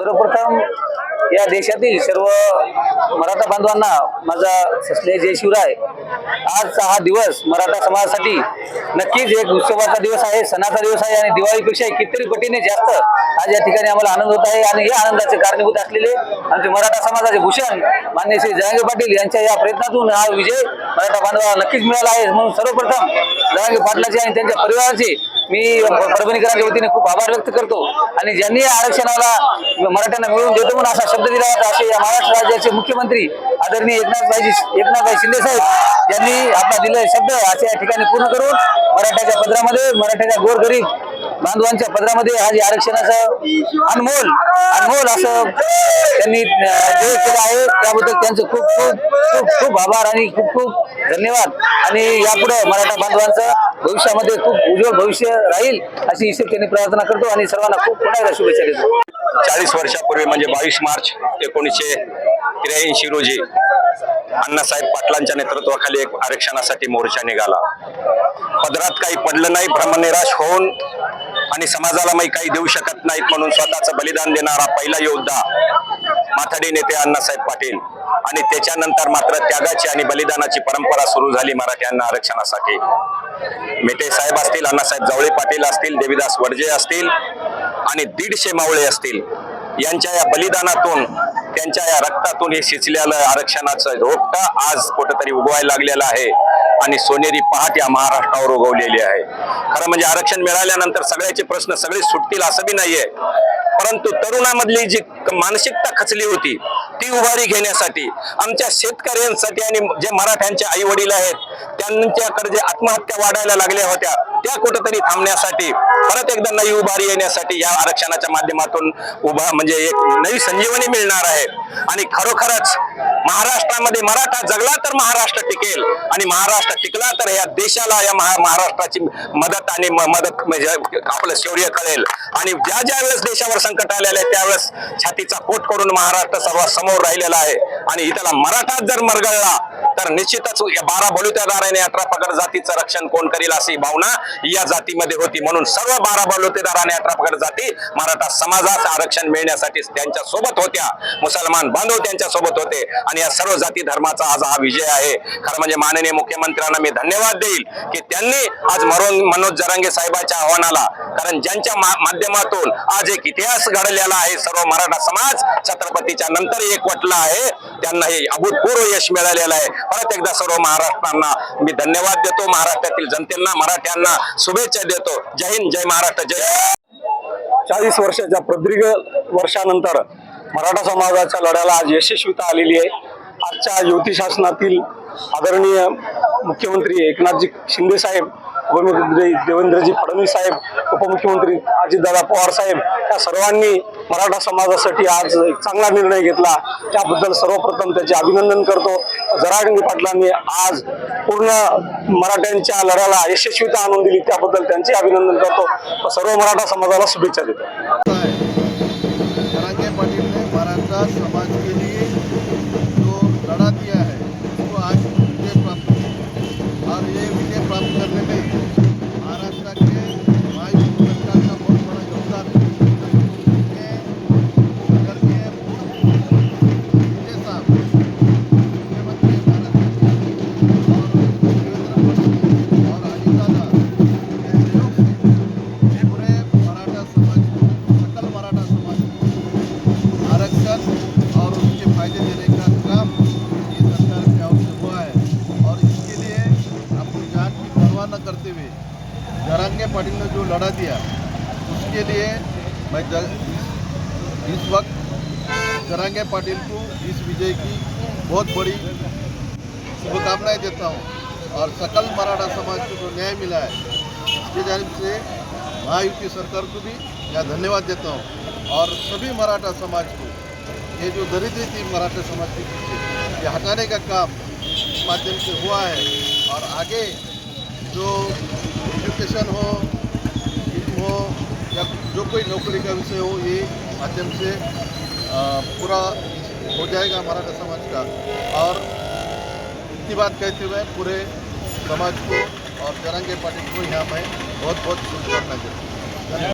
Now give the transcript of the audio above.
सर्वप्रथम या देशातील सर्व मराठा बांधवांना माझा सस्नेह जय शिवराय. आजचा हा दिवस मराठा समाजासाठी नक्कीच एक उत्सवाचा दिवस आहे सणाचा दिवस आहे आणि दिवाळीपेक्षा कितीतरी पटीने जास्त आज या ठिकाणी आम्हाला आनंद होत आहे आणि या आनंदाचे कारणीभूत असलेले आमचे मराठा समाजाचे भूषण मान्य श्री जयंगे पाटील यांच्या या प्रयत्नातून हा विजय मराठा बांधवाला नक्कीच मिळाला आहे. म्हणून सर्वप्रथम जयंगे पाटलाचे आणि त्यांच्या परिवाराचे मी परभणीकरांच्या वतीने खूप आभार व्यक्त करतो. आणि ज्यांनी आरक्षणाला मराठ्यांना मिळवून देतो म्हणून असा शब्द दिला होता असे या महाराष्ट्र राज्याचे मुख्यमंत्री आदरणीय एकनाथभाई एकनाथभाई शिंदे साहेब यांनी आपला दिलेला शब्द असे या ठिकाणी पूर्ण करून मराठ्याच्या पदरामध्ये मराठ्याच्या गोरगरीब बांधवांच्या पदरामध्ये आज या आरक्षणाचं अनमोल अनमोल असं त्यांनी अं, देव केलं आहे. त्याबद्दल त्यांचं खूप खूप खूप खूप आभार आणि खूप खूप धन्यवाद. आणि यापुढे मराठा बांधवांचं भविष्यामध्ये खूप उज्ज्वल भविष्य राहील अशी हिशेब त्यांनी प्रार्थना करतो आणि सर्वांना खूप पुन्हा शुभेच्छा देतो. चाळीस वर्षापूर्वी म्हणजे बावीस मार्च एकोणीसशे त्र्याऐंशी रोजी अण्णासाहेब पाटलांच्या नेतृत्वाखाली एक आरक्षणासाठी मोर्चा निघाला. पदरात काही पडलं नाही भ्रमनिराश होऊन आणि समाजाला मी काही देऊ शकत नाहीत म्हणून स्वतःचं बलिदान देणारा पहिला योद्धा माथाडी नेते अण्णासाहेब पाटील. आणि त्याच्यानंतर मात्र त्यागाची आणि बलिदानाची परंपरा सुरू झाली मराठ्यांना आरक्षणासाठी. मेटे साहेब असतील अण्णासाहेब जवळे पाटील असतील देवीदास वडजे असतील आणि दीडशे मावळे असतील यांच्या या बलिदानातून त्यांच्या या रक्तातून हे शिचलेलं आरक्षणाचं रोपटं आज कुठंतरी उगवायला लागलेलं आहे. आणि सोनेरी पहाट या महाराष्ट्रावर उगवलेली आहे. खरं म्हणजे आरक्षण मिळाल्यानंतर सगळ्याचे प्रश्न सगळे सुटतील असं बी नाहीये. परंतु तरुणामधली जी मानसिकता खचली होती ती उभारी घेण्यासाठी आमच्या शेतकऱ्यांसाठी आणि जे मराठ्यांचे आई वडील आहेत त्यांच्याकडे जे आत्महत्या वाढायला लागल्या होत्या त्या कुठंतरी थांबण्यासाठी परत एकदा नवी उभारी येण्यासाठी या आरक्षणाच्या माध्यमातून उभा म्हणजे एक नवी संजीवनी मिळणार आहे. आणि खरोखरच महाराष्ट्रामध्ये मराठा जगला तर महाराष्ट्र टिकेल आणि महाराष्ट्र टिकला तर या देशाला या महाराष्ट्राची मदत आणि मदत म्हणजे आपलं शौर्य कळेल. आणि ज्या ज्या वेळेस देशावर संकट आलेलं आहे त्यावेळेस छातीचा पोट करून महाराष्ट्र सर्वात समोर राहिलेला आहे. आणि इथला मराठा जर मरगळला तर निश्चितच या बारा बलुतेदाराने अठरा पगड जातीचं रक्षण कोण करील अशी भावना या जातीमध्ये होती. म्हणून सर्व बारा बलुतेदाराने अठरा पगड जाती मराठा समाजाचं आरक्षण मिळण्यासाठी त्यांच्यासोबत होत्या. मुसलमान बांधव त्यांच्यासोबत होते. आणि या सर्व जाती धर्माचा आज हा विजय आहे. खरं म्हणजे माननीय मुख्यमंत्र्यांना मी धन्यवाद देईल की त्यांनी आज मरोन मनोज जरांगे साहेबाच्या आव्हानाला कारण ज्यांच्या मा- माध्यमातून आज एक इतिहास घडलेला आहे सर्व मराठा समाज छत्रपतीच्या नंतर एकवटला आहे. त्यांना हे अभूतपूर्व यश मिळालेलं आहे. परत एकदा सर्व महाराष्ट्रांना मी धन्यवाद देतो. महाराष्ट्रातील जनतेला मराठ्यांना शुभेच्छा देतो. जय हिंद जय महाराष्ट्र जय चाळीस वर्षाच्या प्रदीर्घ वर्षानंतर मराठा समाजाच्या लढ्याला आज यशस्वीता आलेली आहे. आजच्या युती शासनातील आदरणीय मुख्यमंत्री एकनाथजी शिंदे साहेब उपमुख्यमंत्री देवेंद्रजी फडणवीस साहेब उपमुख्यमंत्री अजितदादा पवार साहेब या सर्वांनी मराठा समाजासाठी आज एक चांगला निर्णय घेतला. त्याबद्दल सर्वप्रथम त्याचे अभिनंदन करतो. जरांगी पाटलांनी आज पूर्ण मराठ्यांच्या लढ्याला यशस्वीता आणून दिली त्याबद्दल त्यांचे अभिनंदन करतो. सर्व मराठा समाजाला शुभेच्छा देतो. समाज के लिए देने का ये सरकार के ओर हुआ है और इसके लिए अपनी जान की परवाह न करते हुए जरांगे पाटिल ने जो लड़ा दिया उसके लिए मैं ज, इस वक्त जरांगे पाटिल को इस विजय की बहुत बड़ी शुभकामनाएँ देता हूँ और सकल मराठा समाज को जो न्याय मिला है इसके जानब से महायुति सरकार को भी मैं धन्यवाद देता हूँ और सभी मराठा समाज को ये जो दरिद्री थी मराठा समाज के ये हटाने का काम माध्यम से हुआ है। और आगे जो एजुकेशन हो हो, या जो कोई नौकरी का विषय हो, ये माध्यम से पूरा हो जाएगा मराठा समाज का। और इतनी बात कहते हुए पूरे समाज को और जरंगे पाटिल को यहाँ मैं बहुत बहुत शुभकामनाएँ देता हूँ।